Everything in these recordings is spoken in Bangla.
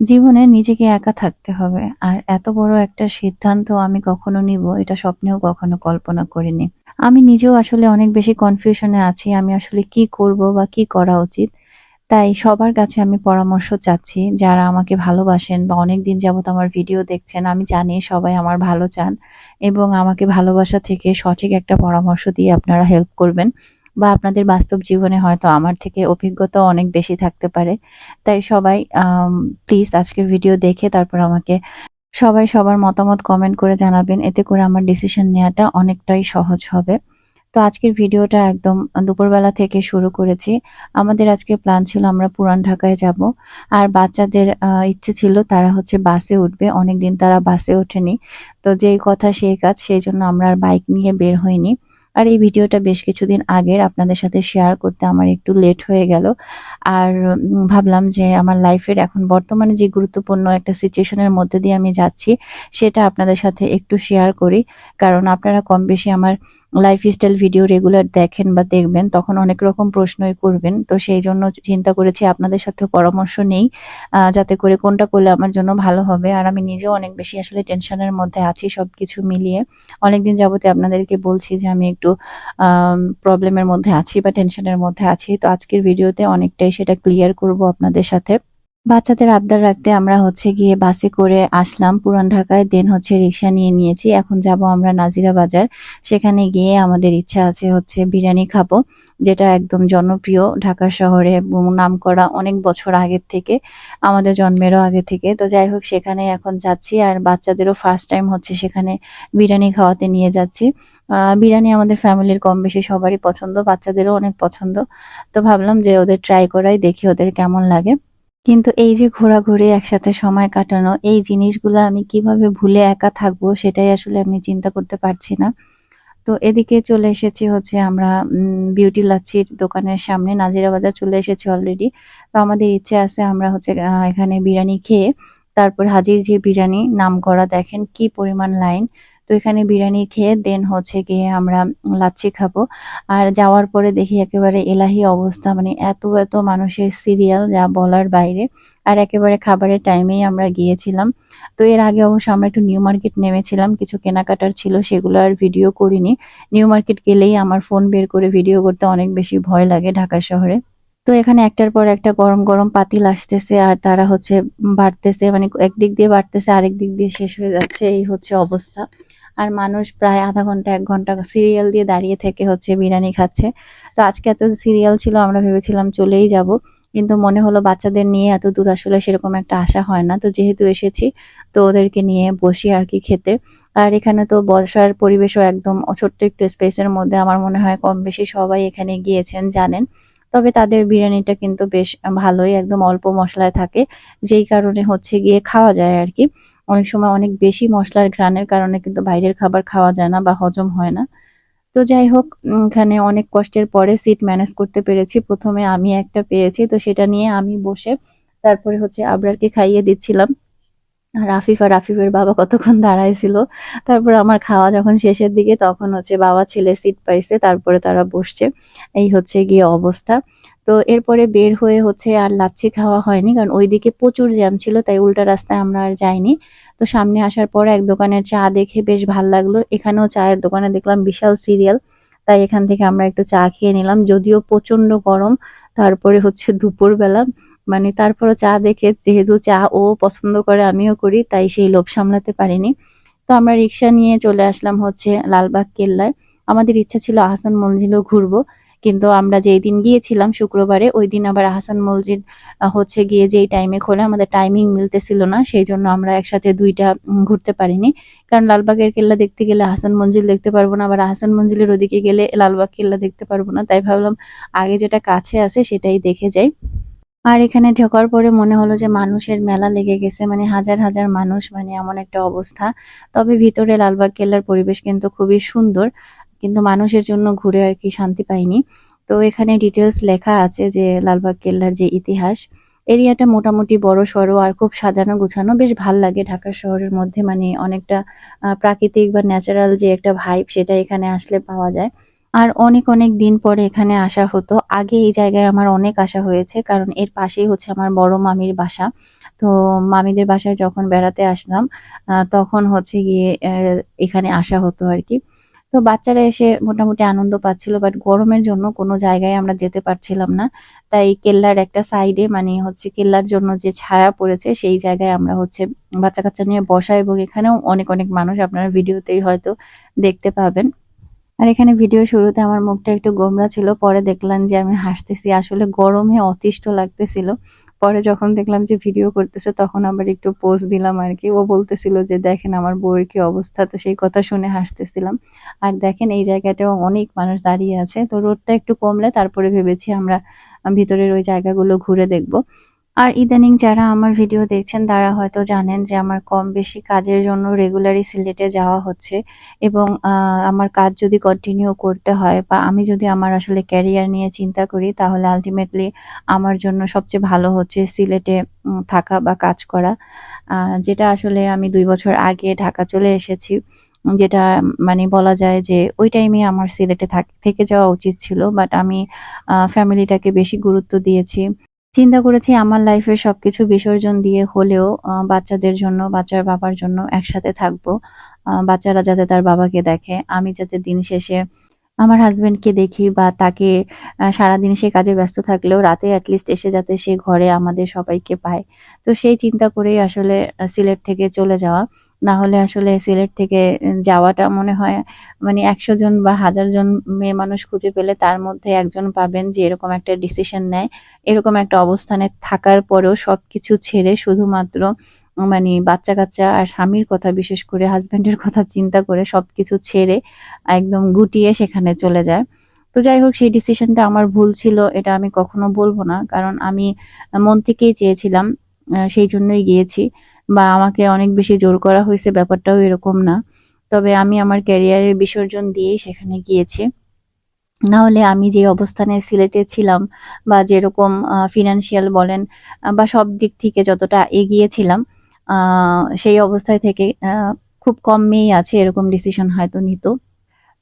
জীবনে নিজেকে একা থাকতে হবে। আর এত বড় একটা সিদ্ধান্ত আমি কখনো নিব, এটা স্বপ্নেও কখনো কল্পনা করিনি। আমি নিজেও আসলে অনেক বেশি কনফিউশন আছি। আমি আসলে কি করব বা কি করা উচিত? তাই সবার কাছে আমি পরামর্শ চাচ্ছি, যারা আমাকে ভালোবাসেন বা অনেক দিন যাবত আমার ভিডিও দেখছেন। আমি জানি সবাই আমার ভালো চান এবং আমাকে ভালোবাসা থেকে সঠিক একটা পরামর্শ দিয়ে আপনারা হেল্প করবেন। বা আপনাদের বাস্তব জীবনে হয়তো আমার থেকে অভিজ্ঞতাও অনেক বেশি থাকতে পারে। তাই সবাই প্লিজ আজকের ভিডিও দেখে তারপর আমাকে সবাই সবার মতামত কমেন্ট করে জানাবেন। এতে করে আমার ডিসিশন নেওয়াটা অনেকটাই সহজ হবে। তো আজকের ভিডিওটা একদম দুপুরবেলা থেকে শুরু করেছি। আমাদের আজকে প্ল্যান ছিল আমরা পুরান ঢাকায় যাব। আর বাচ্চাদের ইচ্ছে ছিল তারা হচ্ছে বাসে উঠবে। অনেক দিন তারা বাসে ওঠেনি। তো যেই কথা সেই কাজ, সেই জন্য আমরা আর বাইক নিয়ে বের হইনি। আর এই ভিডিওটা বেশ কিছুদিন আগের আপনাদের সাথে শেয়ার করতে আমার একটু লেট হয়ে গেল। আর ভাবলাম যে আমার লাইফের এখন বর্তমানে যে গুরুত্বপূর্ণ একটা সিচুয়েশনের মধ্যে দিয়ে আমি যাচ্ছি, সেটা আপনাদের সাথে একটু শেয়ার করি। কারণ আপনারা কম বেশি আমার লাইফস্টাইল ভিডিও রেগুলার দেখেন বা দেখবেন, তখন অনেক রকম প্রশ্নই করবেন। তো সেই জন্য চিন্তা করেছি আপনাদের সাথেও পরামর্শ নেই। যাতে করে কোনটা করলে আমার জন্য ভালো হবে। আর আমি নিজেও অনেক বেশি আসলে টেনশনের মধ্যে আছি সবকিছু মিলিয়ে। অনেকদিন যাবতই আপনাদেরকে বলছি যে আমি একটু প্রবলেমের মধ্যে আছি বা টেনশনের মধ্যে আছি। তো আজকের ভিডিওতে অনেকটাই সেটা ক্লিয়ার করব আপনাদের সাথে। বাচ্চাদের আবদার রাখতে আমরা হচ্ছে গিয়ে বাসে করে আসলাম পুরান ঢাকায়। দেন হচ্ছে রিক্সা নিয়ে নিয়েছি। এখন যাব আমরা নাজিরা বাজার। সেখানে গিয়ে আমাদের ইচ্ছা আছে হচ্ছে বিরিয়ানি খাব। যেটা একদম জনপ্রিয় ঢাকা শহরে এবং নামকরা অনেক বছর আগের থেকে। আমাদের জন্মেরও আগে থেকে। তো যাই হোক, সেখানে এখন যাচ্ছি। আর বাচ্চাদেরও ফার্স্ট টাইম হচ্ছে সেখানে বিরিয়ানি খাওয়াতে নিয়ে যাচ্ছি। বিরিয়ানি আমাদের ফ্যামিলির কম বেশি সবারই পছন্দ। বাচ্চাদেরও অনেক পছন্দ। তো ভাবলাম যে ওদের ট্রাই করাই, দেখি ওদের কেমন লাগে। কিন্তু এই যে ঘোরাঘুরি একসাথে সময় কাটানো, এই জিনিসগুলা আমি কীভাবে ভুলে একা থাকব সেটাই আসলে আমি চিন্তা করতে পারছি না। তো এদিকে চলে এসেছি হচ্ছে আমরা বিউটি লাচ্ছির দোকানের সামনে, নাজিরা বাজার চলে এসেছি অলরেডি। তো আমাদের ইচ্ছে আছে আমরা হচ্ছে এখানে বিরিয়ানি খেয়ে, তারপর হাজির যে বিরিয়ানি নাম করা দেখেন কি পরিমাণ লাইন। তো এখানে বিরিয়ানি খেয়ে দেন হচ্ছে গিয়ে আমরা লাচ্ছি খাব। আর যাওয়ার পরে দেখি একেবারে এলাহি অবস্থা মানে এত, এত মানুষের সিরিয়াল যা বলার বাইরে। আর একেবারে খাবারের টাইমেই আমরা গিয়েছিলাম। তো এর আগে অবশ্য আমরা একটু নিউ মার্কেট নেমেছিলাম। কিছু কেনাকাটার ছিল সেগুলো আর ভিডিও করিনি। নিউ মার্কেট গেলেই আমার ফোন বের করে ভিডিও করতে অনেক বেশি ভয় লাগে ঢাকা শহরে। তো এখানে একটার পর একটা গরম, গরম পাতিল আসতেছে আর তারা হচ্ছে বাড়তেছে মানে একদিক দিয়ে বাড়তেছে আরেক দিক দিয়ে শেষ হয়ে যাচ্ছে এই হচ্ছে অবস্থা। আর মানুষ প্রায় আধা ঘণ্টা, এক ঘণ্টা সিরিয়াল দিয়ে দাঁড়িয়ে থেকে হচ্ছে বিরিয়ানি খাচ্ছে। তো আজকে এত সিরিয়াল ছিল, আমরা ভেবেছিলাম চলেই যাব। কিন্তু মনে হলো বাচ্চাদের নিয়ে এত দূর আসলে সেরকম একটা আশা হয় না। তো যেহেতু এসেছি, তো ওদেরকে নিয়ে বসি আর কি খেতে। আর এখানে তো বসার পরিবেশও একদম ছোট্ট একটু স্পেসের মধ্যে, আমার মনে হয় কম বেশি সবাই এখানে গিয়েছেন, জানেন। তবে তাদের বিরিয়ানিটা কিন্তু বেশ ভালোই, একদম অল্প মশলায় থাকে। যেই কারণে হচ্ছে গিয়ে খাওয়া যায় আরকি। অনেক সময় অনেক বেশি মশলার ঘ্রাণের কারণে কিন্তু বাইরের খাবার খাওয়া যায় না বা হজম হয় না। তো যাই হোক, এখানে অনেক কষ্টের পরে সিট ম্যানেজ করতে পেরেছি। প্রথমে আমি একটা পেয়েছি। তো সেটা নিয়ে আমি বসে তারপরে হচ্ছে আবরারকে খাইয়ে দিচ্ছিলাম। আর আফিফ আর আফিফের বাবা কতক্ষণ দাঁড়ায় ছিল। তারপর আমার খাওয়া যখন শেষের দিকে, তখন হচ্ছে বাবা ছেলে সিট পাইছে। তারপরে তারা বসছে। এই হচ্ছে গিয়ে অবস্থা। তো এরপরে বের হয়ে হচ্ছে আর লাচ্ছি খাওয়া হয়নি। কারণ ওইদিকে প্রচুর জ্যাম ছিল, তাই উল্টা রাস্তায় আমরা আর যাইনি। তো সামনে আসার পর এক দোকানের চা দেখে বেশ ভালো লাগল। এখানেও চায়ের দোকানে দেখলাম বিশাল সিরিয়াল। তাই এখান থেকে আমরা একটু চা খেয়ে নিলাম। যদিও প্রচণ্ড গরম। তারপরে হচ্ছে দুপুরবেলা মানে তারপরও চা দেখে যেহেতু চা ও পছন্দ করে, আমিও করি, তাই সেই লোভ সামলাতে পারিনি। তো আমরা রিক্সা নিয়ে চলে আসলাম হচ্ছে লালবাগ কেল্লায়। আমাদের ইচ্ছা ছিল আহসান মঞ্জিলও ঘুরবো। কিন্তু আমরা যেইদিন গিয়েছিলাম শুক্রবারে ওইদিন আবার আহসান মসজিদ হচ্ছে গিয়ে যেই টাইমে খোলে আমাদের টাইমিং মিলতেছিল না। সেই জন্য আমরা একসাথে দুইটা ঘুরতে পারিনি। কারণ লালবাগের কেল্লা দেখতে গেলে আহসান মঞ্জিল দেখতে পারব না। আবার আহসান মঞ্জিলের ওদিকে গেলে লালবাগ কেল্লা দেখতে পারব না। তাই ভাবলাম আগে যেটা কাছে আছে সেটাই দেখে যাই। আর এখানে ঢোকার পরে মনে হলো যে মানুষের মেলা লেগে গেছে। মানে হাজার, হাজার মানুষ মানে এমন একটা অবস্থা। তবে ভিতরে লালবাগ কেল্লার পরিবেশ কিন্তু খুবই সুন্দর। কিন্তু মানুষের জন্য ঘুরে আর কি শান্তি পাইনি। তো এখানে ডিটেলস লেখা আছে যে লালবাগ কেল্লার যে ইতিহাস। এরিয়াটা মোটামুটি বড়সড় আর খুব সাজানো গুছানো। বেশ ভালো লাগে ঢাকা শহরের মধ্যে মানে অনেকটা প্রাকৃতিক বা ন্যাচারাল যে একটা ভাইব সেটা এখানে আসলে পাওয়া যায়। আর অনেক, অনেক দিন পরে এখানে আসা হতো। আগে এই জায়গায় আমার অনেক আসা হয়েছে। কারণ এর পাশেই হচ্ছে আমার বড় মামির বাসা। তো মামিদের বাসায় যখন বেড়াতে আসলাম তখন হচ্ছে গিয়ে এখানে আসা হতো আর কি তো বাচ্চারা এসে মোটামুটি আনন্দ পাচ্ছিল বাট গরমের জন্য কোনো জায়গায় আমরা যেতে পারছিলাম না। তাই কেল্লার একটা সাইডে মানে হচ্ছে কেল্লার জন্য যে ছায়া পড়েছে, সেই জায়গায় আমরা হচ্ছে বাচ্চা কাচ্চা নিয়ে বসা এবং এখানেও অনেক অনেক মানুষ আপনারা ভিডিওতেই হয়তো দেখতে পাবেন। আর এখানে ভিডিও শুরুতে আমার মুখটা একটু গোমরা ছিল, পরে দেখলাম যে আমি হাসতেছি, আসলে গরমে অতিষ্ঠ লাগতেছিল। পরে যখন দেখলাম যে ভিডিও করতেছে, তখন আবার একটু পোজ দিলাম আর কি। ও বলতেছিল যে, দেখেন আমার বউয়ের কি অবস্থা? তো সেই কথা শুনে হাসতেছিলাম। আর দেখেন এই জায়গাটাও অনেক মানুষ দাঁড়িয়ে আছে। তো রোডটা একটু কমলে তারপরে ভেবেছি আমরা ভিতরের ওই জায়গাগুলো ঘুরে দেখব। আর ইদানিং যারা আমার ভিডিও দেখছেন, তারা হয়তো জানেন যে আমার কম বেশি কাজের জন্য রেগুলারই সিলেটে যাওয়া হচ্ছে এবং আমার কাজ যদি কন্টিনিউ করতে হয় বা আমি যদি আমার আসলে ক্যারিয়ার নিয়ে চিন্তা করি, তাহলে আলটিমেটলি আমার জন্য সবচেয়ে ভালো হচ্ছে সিলেটে থাকা বা কাজ করা। যেটা আসলে আমি দুই বছর আগে ঢাকা চলে এসেছি, যেটা মানে বলা যায় যে ওই টাইমে আমার সিলেটে থাক- যাওয়া উচিত ছিল বাট আমি ফ্যামিলিটাকে বেশি গুরুত্ব দিয়েছি। চিন্তা করেছি আমার লাইফের সবকিছু বিসর্জন দিয়ে হলেও বাচ্চাদের জন্য, বাচ্চার বাবার জন্য একসাথে থাকব। বাচ্চারা যাতে তার বাবাকে দেখে। আমি যাতে দিন শেষে আমার হাজবেন্ডকে দেখি বা তাকে সারাদিন সে কাজে ব্যস্ত থাকলেও রাতে অ্যাটলিস্ট এসে যাতে সে ঘরে আমাদের সবাইকে পায়। তো সেই চিন্তা করেই আসলে সিলেট থেকে চলে যাওয়া। না হলে আসলে সিলেট থেকে যাওয়াটা মনে হয় মানে একশো জন বা হাজার জন মেয়ে মানুষ খুঁজে পেলে তার মধ্যে একজন পাবেন যে এরকম একটা ডিসিশন নেয়। এরকম একটা অবস্থানে থাকার পরেও সবকিছু ছেড়ে শুধুমাত্র মানে বাচ্চা কাচ্চা আর স্বামীর কথা বিশেষ করে হাজবেন্ডের কথা চিন্তা করে সবকিছু ছেড়ে একদম গুটিয়ে সেখানে চলে যায়। তো যাই হোক, সেই ডিসিশনটা আমার ভুল ছিল, এটা আমি কখনো বলব না। কারণ আমি মন থেকেই চেয়েছিলাম সেই জন্যই গিয়েছি। বা আমাকে অনেক বেশি জোর করা হয়েছে, ব্যাপারটাও এরকম না। তবে আমি আমার ক্যারিয়ারের বিসর্জন দিয়েই সেখানে গিয়েছি। না হলে আমি যে অবস্থানে সিলেটে ছিলাম বা যেরকম ফিনান্সিয়াল বলেন বা সব দিক থেকে যতটা এগিয়েছিলাম সেই অবস্থায় থেকে খুব কম মেয়েই আছে এরকম ডিসিশন হয়তো নিত।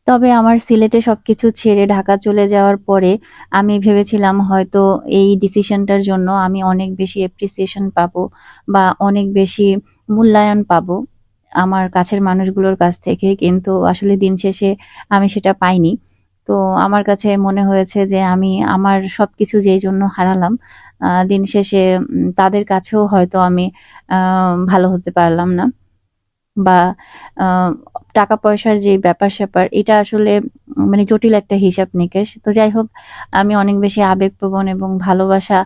তবে আমার সিলেটে সবকিছু ছেড়ে ঢাকা চলে যাওয়ার পরে আমি ভেবেছিলাম হয়তো এই ডিসিশনটার জন্য আমি অনেক বেশি এপ্রিসিয়েশন পাবো বা অনেক বেশি মূল্যায়ন পাবো আমার কাছের মানুষগুলোর কাছ থেকে। কিন্তু আসলে দিন শেষে আমি সেটা পাইনি। তো আমার কাছে মনে হয়েছে যে আমি আমার সবকিছু যেই জন্য হারালাম দিন শেষে তাদের কাছেও হয়তো আমি ভালো হতে পারলাম না বা টাকা পয়সার যে ব্যাপার স্যাপার এটা আসলে মানে জটিল একটা হিসাব নিকেশ। তো যাই হোক, আমি অনেক বেশি আবেগপ্রবণ এবং ভালোবাসা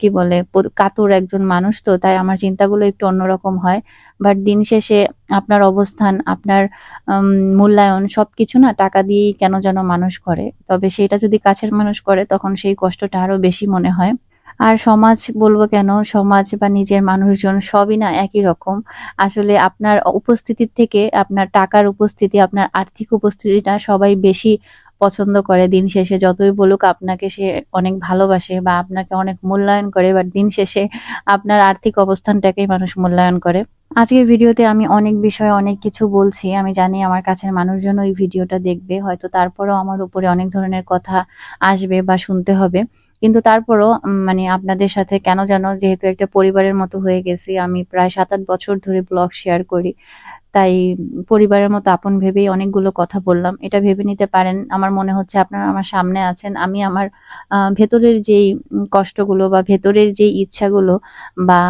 কি বলে কাতর একজন মানুষ, তো তাই আমার চিন্তাগুলো একটু অন্যরকম হয়। বাট দিন শেষে আপনার অবস্থান, আপনার মূল্যায়ন সবকিছু না টাকা দিয়েই কেন যেন মানুষ করে। তবে সেটা যদি কাছের মানুষ করে, তখন সেই কষ্টটা আরও বেশি মনে হয়। আর সমাজ বলব কেন? সমাজ বা নিজের মানুষজন সবই না একই রকম। আসলে আপনার উপস্থিতির থেকে আপনার টাকার উপস্থিতি, আপনার আর্থিক উপস্থিতিটা সবাই বেশি পছন্দ করে, দিন শেষে যতই বলুক আপনাকে সে অনেক ভালোবাসে বা আপনাকে অনেক মূল্যায়ন করে বাট দিন শেষে আপনার আর্থিক অবস্থানটাকেই মানুষ মূল্যায়ন করে। আজকের ভিডিওতে আমি অনেক বিষয়ে অনেক কিছু বলছি। আমি জানি আমার কাছের মানুষজন ওই ভিডিওটা দেখবে, হয়তো তারপরেও আমার উপরে অনেক ধরনের কথা আসবে বা শুনতে হবে। কিন্তু তারপরও মানে আপনাদের সাথে কেন যেন যেহেতু একটা পরিবারের মতো হয়ে গেছি, আমি প্রায় সাত আট বছর ধরে ব্লগ শেয়ার করি। তাই পরিবারের মতো আপন ভেবেই অনেকগুলো কথা বললাম। এটা ভেবে নিতে পারেন। আমার মনে হচ্ছে আপনারা আমার সামনে আছেন। আমি আমার ভেতরের যেই কষ্টগুলো বা ভেতরের যে ইচ্ছাগুলো বা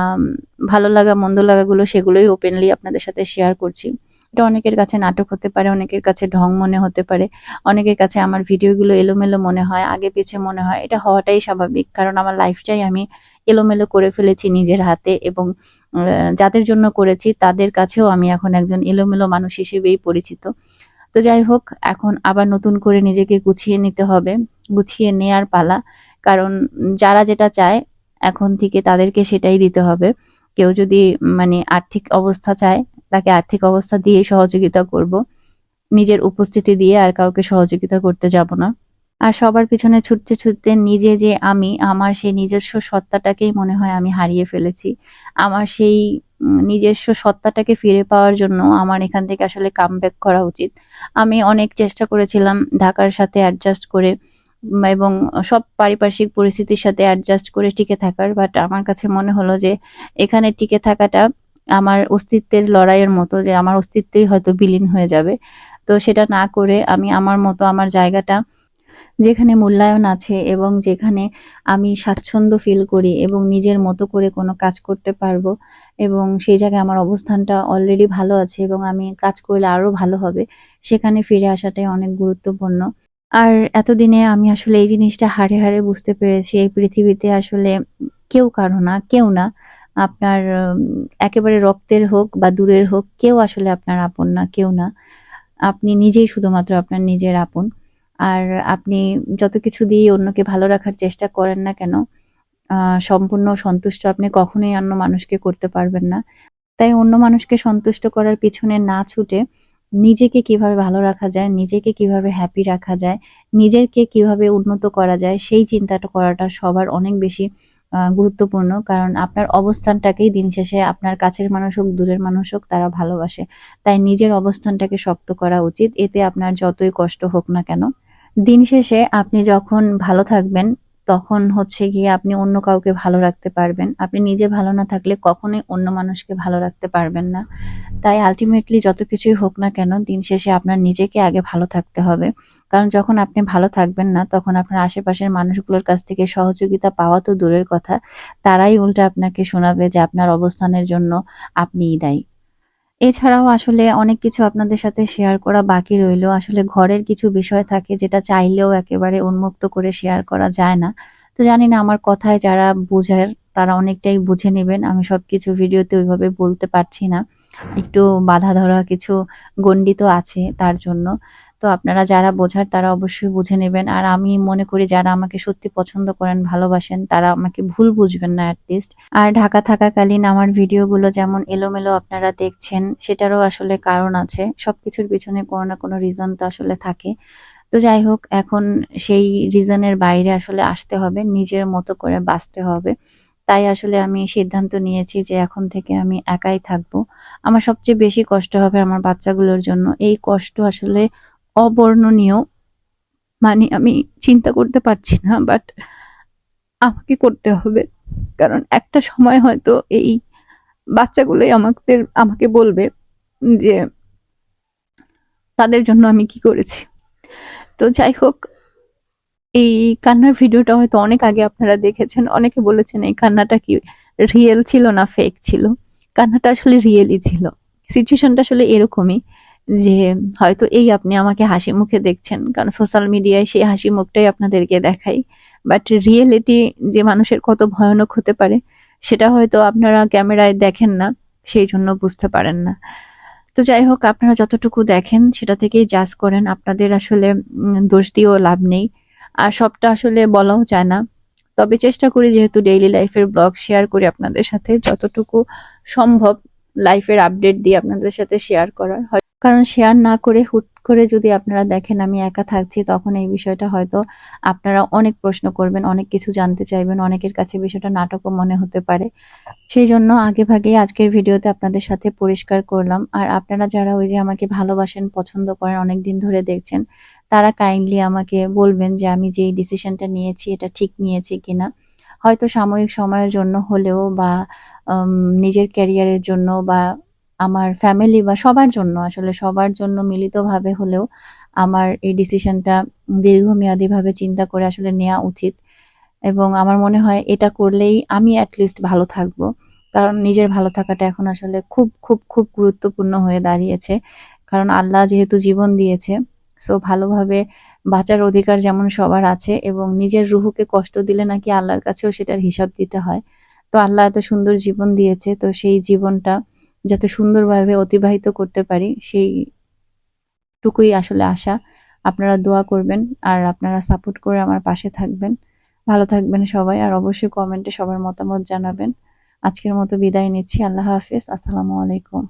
ভালো লাগা, মন্দ লাগাগুলো সেগুলোই ওপেনলি আপনাদের সাথে শেয়ার করছি। এটা অনেকের কাছে নাটক হতে পারে, অনেকের কাছে ঢং মনে হতে পারে, অনেকের কাছে আমার ভিডিওগুলো এলোমেলো মনে হয়, আগে পিছে মনে হয়। এটা হওয়াটাই স্বাভাবিক। কারণ আমার লাইফটাই আমি এলোমেলো করে ফেলেছি নিজের হাতে এবং যাদের জন্য করেছি তাদের কাছেও আমি এখন একজন এলোমেলো মানুষ হিসেবেই পরিচিত। তো যাই হোক, এখন আবার নতুন করে নিজেকে গুছিয়ে নিতে হবে, গুছিয়ে নেয়ার পালা। কারণ যারা যেটা চায়, এখন থেকে তাদেরকে সেটাই দিতে হবে। কেউ যদি মানে আর্থিক অবস্থা চায়, তাকে আর্থিক অবস্থা দিয়ে সহযোগিতা করব। নিজের উপস্থিতি দিয়ে আর কাউকে সহযোগিতা করতে যাব না। আর সবার পিছনে ছুটতে ছুটতে নিজে যে আমি, আমার সেই নিজস্ব সত্তাটাকেই মনে হয় আমি হারিয়ে ফেলেছি। আমার সেই নিজস্ব সত্তাটাকে ফিরে পাওয়ার জন্য আমার এখান থেকে আসলে কাম করা উচিত। আমি অনেক চেষ্টা করেছিলাম ঢাকার সাথে অ্যাডজাস্ট করে এবং সব পারিপার্শ্বিক পরিস্থিতির সাথে অ্যাডজাস্ট করে টিকে থাকার বাট আমার কাছে মনে হলো যে এখানে টিকে থাকাটা আমার অস্তিত্বের লড়াইয়ের মতো, যে আমার অস্তিত্বেই হয়তো বিলীন হয়ে যাবে। তো সেটা না করে আমি আমার মতো আমার জায়গাটা যেখানে মূল্যায়ন আছে এবং যেখানে আমি স্বাচ্ছন্দ্য ফিল করি এবং নিজের মতো করে কোনো কাজ করতে পারব এবং সেই জায়গায় আমার অবস্থানটা অলরেডি ভালো আছে এবং আমি কাজ করলে আরও ভালো হবে, সেখানে ফিরে আসাটাই অনেক গুরুত্বপূর্ণ। আর এতদিনে আমি আসলে এই জিনিসটা হারে হাড়ে বুঝতে পেরেছি, এই পৃথিবীতে আসলে কেউ কারও না, কেউ না। আপনার একেবারে রক্তের হোক বা দূরের হোক, কেউ আসলে আপনার আপন না, কেউ না। আপনি নিজেই শুধুমাত্র আপনার নিজের আপন। আর আপনি যত কিছু দিয়ে অন্যকে ভালো রাখার চেষ্টা করেন না কেন সম্পূর্ণ সন্তুষ্ট আপনি কখনোই অন্য মানুষকে করতে পারবেন না। তাই অন্য মানুষকে সন্তুষ্ট করার পিছনে না ছুটে নিজেকে কীভাবে ভালো রাখা যায়, নিজেকে কীভাবে হ্যাপি রাখা যায়, নিজেকে কীভাবে উন্নত করা যায়, সেই চিন্তাটা করাটা সবার অনেক বেশি গুরুত্বপূর্ণ। কারণ আপনার অবস্থানটাকেই দিন শেষে আপনার কাছের মানুষ হোক, দূরের মানুষ হোক, তারা ভালোবাসে। তাই নিজের অবস্থানটাকে শক্ত করা উচিত। এতে আপনার যতই কষ্ট হোক না কেন দিন শেষে আপনি যখন ভালো থাকবেন, তখন হচ্ছে গিয়ে আপনি অন্য কাউকে ভালো রাখতে পারবেন। আপনি নিজে ভালো না থাকলে কখনোই অন্য মানুষকে ভালো রাখতে পারবেন না। তাই আলটিমেটলি যত কিছুই হোক না কেন, দিন শেষে আপনার নিজেকে আগে ভালো থাকতে হবে। কারণ যখন আপনি ভালো থাকবেন না, তখন আপনার আশেপাশের মানুষগুলোর কাছ থেকে সহযোগিতা পাওয়া তো দূরের কথা। তারাই উল্টা আপনাকে শোনাবে যে আপনার অবস্থানের জন্য আপনিই দায়ী। এছাড়াও আসলে অনেক কিছু আপনাদের সাথে শেয়ার করা বাকি রইল। আসলে ঘরের কিছু বিষয় থাকে যেটা চাইলেও একেবারে উন্মুক্ত করে শেয়ার করা যায় না। তো জানি না আমার কথায় যারা বোঝার তারা অনেকটাই বুঝে নেবেন। আমি সব কিছু ভিডিওতে ওইভাবে বলতে পারছি না। একটু বাধা ধরা কিছু গণ্ডিত আছে তার জন্য। তো আপনারা যারা বোঝার, তারা অবশ্যই বুঝে নেবেন। আর আমি মনে করি, যারা আমাকে সত্যি পছন্দ করেন, ভালোবাসেন, তারা আমাকে ভুল বুঝবেন না অ্যাটলিস্ট আর ঢাকা থাকাকালীন আমার ভিডিওগুলো যেমন এলোমেলো আপনারা দেখছেন, সেটারও আসলে কারণ আছে। সবকিছুর পিছনে কোনো না কোনো রিজন তো আসলে থাকে। তো যাই হোক, এখন সেই রিজনের বাইরে আসলে আসতে হবে, নিজের মতো করে বাঁচতে হবে। তাই আসলে আমি সিদ্ধান্ত নিয়েছি যে এখন থেকে আমি একাই থাকব। আমার সবচেয়ে বেশি কষ্ট হবে আমার বাচ্চাগুলোর জন্য। এই কষ্ট আসলে অবর্ণনীয়। মানে আমি চিন্তা করতে পারছি না বাট আমাকে করতে হবে। কারণ একটা সময় হয়তো এই বাচ্চাগুলোই আমাদের, আমাকে বলবে যে তাদের জন্য আমি কি করেছি। তো যাই হোক, এই কান্নার ভিডিওটা হয়তো অনেক আগে আপনারা দেখেছেন। অনেকে বলেছেন এই কান্নাটা কি রিয়েল ছিল না ফেক ছিল। কান্নাটা আসলে রিয়েলই ছিল। সিচুয়েশনটা আসলে এরকমই। যে হয়তো এই আপনি আমাকে হাসি মুখে দেখছেন, কারণ সোশ্যাল মিডিয়ায় সেই হাসি মুখটাই আপনাদেরকে দেখাই। বাট রিয়েলিটি যে মানুষের কত ভয়ানক হতে পারে, সেটা হয়তো আপনারা ক্যামেরায় দেখেন না, সেই জন্য বুঝতে পারেন না। তো যাই হোক, আপনারা যতটুকু দেখেন, সেটা থেকেই জাজ করেন আপনাদের আসলে দোষ দিয়েও লাভ নেই। আর সবটা আসলে বলাও যায় না। তবে চেষ্টা করি যেহেতু ডেইলি লাইফের ব্লগ শেয়ার করি আপনাদের সাথে, যতটুকু সম্ভব লাইফের আপডেট দিয়ে আপনাদের সাথে শেয়ার করার। কারণ শেয়ার না করে হুট করে যদি আপনারা দেখেন আমি একা থাকছি, তখন এই বিষয়টা হয়তো আপনারা অনেক প্রশ্ন করবেন, অনেক কিছু জানতে চাইবেন, অনেকের কাছে বিষয়টা নাটকও মনে হতে পারে। সেই জন্য আগে ভাগেই আজকের ভিডিওতে আপনাদের সাথে পরিষ্কার করলাম। আর আপনারা যারা ওই যে আমাকে ভালোবাসেন, পছন্দ করেন অনেক দিন ধরে দেখছেন, তারা কাইন্ডলি আমাকে বলবেন যে আমি যে ডিসিশনটা নিয়েছি, এটা ঠিক নিয়েছি কিনা। হয়তো সাময়িক সময়ের জন্য হলেও বা নিজের ক্যারিয়ারের জন্য বা আমার ফ্যামিলি বা সবার জন্য, আসলে সবার জন্য মিলিতভাবে হলেও আমার এই ডিসিশনটা দীর্ঘমেয়াদীভাবে চিন্তা করে আসলে নেওয়া উচিত। এবং আমার মনে হয় এটা করলেই আমি অ্যাটলিস্ট ভালো থাকব। কারণ নিজের ভালো থাকাটা এখন আসলে খুব খুব খুব গুরুত্বপূর্ণ হয়ে দাঁড়িয়েছে। কারণ আল্লাহ যেহেতু জীবন দিয়েছে সো ভালোভাবে বাঁচার অধিকার যেমন সবার আছে এবং নিজের রুহুকে কষ্ট দিলে নাকি আল্লাহর কাছেও সেটার হিসাব দিতে হয়। তো আল্লাহ এত সুন্দর জীবন দিয়েছে, তো সেই জীবনটা যাতে সুন্দরভাবে অতিবাহিত করতে পারি সেই টুকুই আসলে আশা। আপনারা দোয়া করবেন আর আপনারা সাপোর্ট করে আমার পাশে থাকবেন। ভালো থাকবেন সবাই আর অবশ্যই কমেন্টে সবার মতামত জানাবেন। আজকের মতো বিদায় নিচ্ছি। আল্লাহ হাফিজ। আসসালামু আলাইকুম।